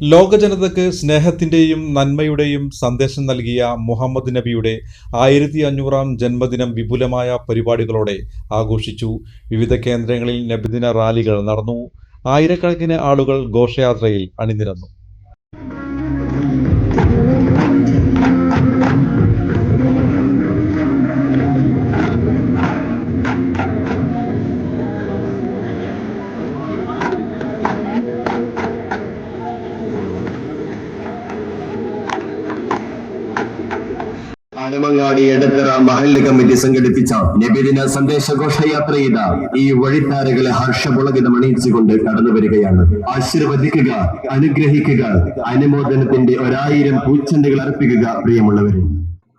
ലോക ജനതയ്ക്ക് സ്നേഹത്തിന്റെയും നന്മയുടെയും സന്ദേശം നൽകിയ മുഹമ്മദ് നബിയുടെ ആയിരത്തി അഞ്ഞൂറാം ജന്മദിനം വിപുലമായ പരിപാടികളോടെ ആഘോഷിച്ചു. വിവിധ കേന്ദ്രങ്ങളിൽ നബിദിന റാലികൾ നടന്നു. ആയിരക്കണക്കിന് ആളുകൾ ഘോഷയാത്രയിൽ അണിനിരന്നു. ആനമങ്ങാടി എടത്തറ മഹല്ല് കമ്മിറ്റി സംഘടിപ്പിച്ച നബിദിന സന്ദേശ ചെയ്ത ഈ വഴിത്താരകളെ ഹർഷപുളകിതം അണിയിച്ചുകൊണ്ട് കടന്നു വരികയാണ്. ആശീർവദിക്കുക അനുഗ്രഹിക്കുക അനുമോദനത്തിന്റെ ഒരായിരം പൂച്ചെണ്ടുകൾ അർപ്പിക്കുക പ്രിയമുള്ളവരെ.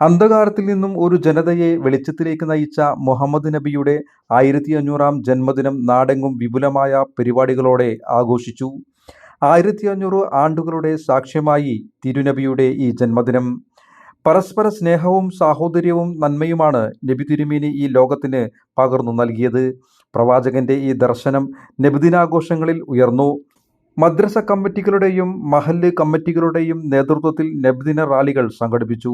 അന്ധകാരത്തിൽ നിന്നും ഒരു ജനതയെ വെളിച്ചത്തിലേക്ക് നയിച്ച മുഹമ്മദ് നബിയുടെ ആയിരത്തി അഞ്ഞൂറാം ജന്മദിനം നാടെങ്ങും വിപുലമായ പരിപാടികളോടെ ആഘോഷിച്ചു. ആയിരത്തി അഞ്ഞൂറ് ആണ്ടുകളുടെ സാക്ഷ്യമായി തിരുനബിയുടെ ഈ ജന്മദിനം. പരസ്പര സ്നേഹവും സാഹോദര്യവും നന്മയുമാണ് നബി തിരുമേനി ഈ ലോകത്തിന് പകർന്നു നൽകിയത്. പ്രവാചകന്റെ ഈ ദർശനം നബിദിനാഘോഷങ്ങളിൽ ഉയർന്നു. മദ്രസ കമ്മിറ്റികളുടെയും മഹല്ല് കമ്മിറ്റികളുടെയും നേതൃത്വത്തിൽ നബിദിന റാലികൾ സംഘടിപ്പിച്ചു.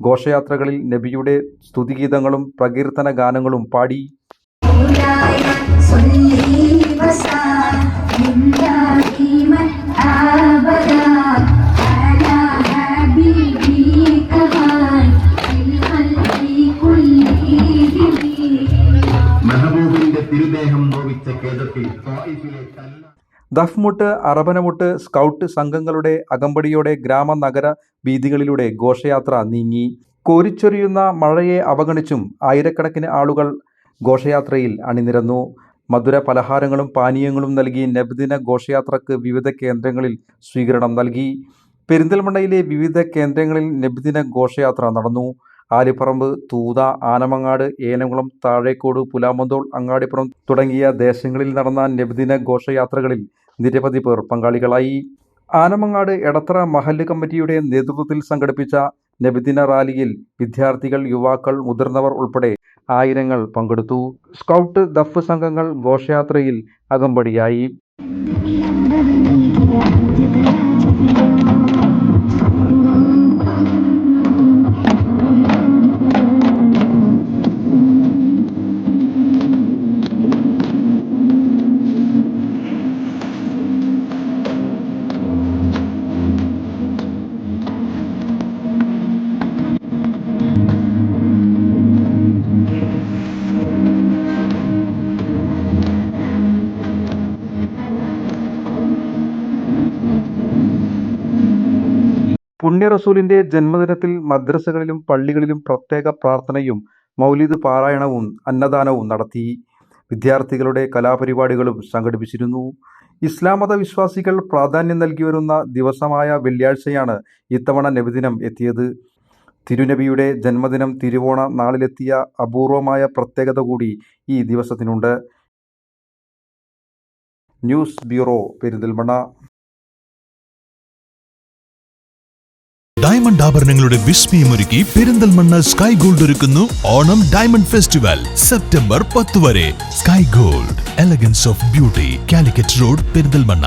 ഘോഷയാത്രകളിൽ നബിയുടെ സ്തുതിഗീതങ്ങളും പ്രകീർത്തന ഗാനങ്ങളും പാടി. ദഫ്മുട്ട് അറബനമുട്ട് സ്കൗട്ട് സംഘങ്ങളുടെ അകമ്പടിയോടെ ഗ്രാമ നഗര വീതികളിലൂടെ ഘോഷയാത്ര നീങ്ങി. കോരിച്ചൊരിയുന്ന മഴയെ അവഗണിച്ചും ആയിരക്കണക്കിന് ആളുകൾ ഘോഷയാത്രയിൽ അണിനിരന്നു. മധുര പലഹാരങ്ങളും പാനീയങ്ങളും നൽകി നബിദിന ഘോഷയാത്രക്ക് വിവിധ കേന്ദ്രങ്ങളിൽ സ്വീകരണം നൽകി. പെരിന്തൽമണ്ണയിലെ വിവിധ കേന്ദ്രങ്ങളിൽ നബിദിന ഘോഷയാത്ര നടന്നു. ആലിപ്പറമ്പ് തൂത ആനമങ്ങാട് ഏനംകുളം താഴേക്കോട് പുലാമന്തോൾ അങ്ങാടിപ്പുറം തുടങ്ങിയ ദേശങ്ങളിൽ നടന്ന നബിദിന ഘോഷയാത്രകളിൽ നിരവധി പേർ പങ്കാളികളായി. ആനമങ്ങാട് എടത്തറ മഹല്ല് കമ്മിറ്റിയുടെ നേതൃത്വത്തിൽ സംഘടിപ്പിച്ച നബിദിന റാലിയിൽ വിദ്യാർത്ഥികൾ യുവാക്കൾ മുതിർന്നവർ ഉൾപ്പെടെ ആയിരങ്ങൾ പങ്കെടുത്തു. സ്കൗട്ട് ദഫ് സംഘങ്ങൾ ഘോഷയാത്രയിൽ അകമ്പടിയായി. പുണ്യ റസൂലിന്റെ ജന്മദിനത്തിൽ മദ്രസകളിലും പള്ളികളിലും പ്രത്യേക പ്രാർത്ഥനയും മൗലിദ് പാരായണവും അന്നദാനവും നടത്തി. വിദ്യാർത്ഥികളുടെ കലാപരിപാടികളും സംഘടിപ്പിച്ചിരുന്നു. ഇസ്ലാം മത വിശ്വാസികൾ പ്രാധാന്യം നൽകി വരുന്ന ദിവസമായ വെള്ളിയാഴ്ചയാണ് ഇത്തവണ നബിദിനം എത്തിയത്. തിരുനബിയുടെ ജന്മദിനം തിരുവോണ നാളിലെത്തിയ അപൂർവമായ പ്രത്യേകത കൂടി ഈ ദിവസത്തിനുണ്ട്. News bureau Perinthalmanna. ഡയമണ്ട് ആഭരണങ്ങളുടെ വിസ്മയമൊരുക്കി പെരിന്തൽമണ്ണ സ്കൈ ഗോൾഡ് ഒരുക്കുന്നു ഓണം ഡയമണ്ട് ഫെസ്റ്റിവൽ സെപ്റ്റംബർ പത്ത് വരെ. Sky gold elegance of beauty Calicut road Perinthalmanna.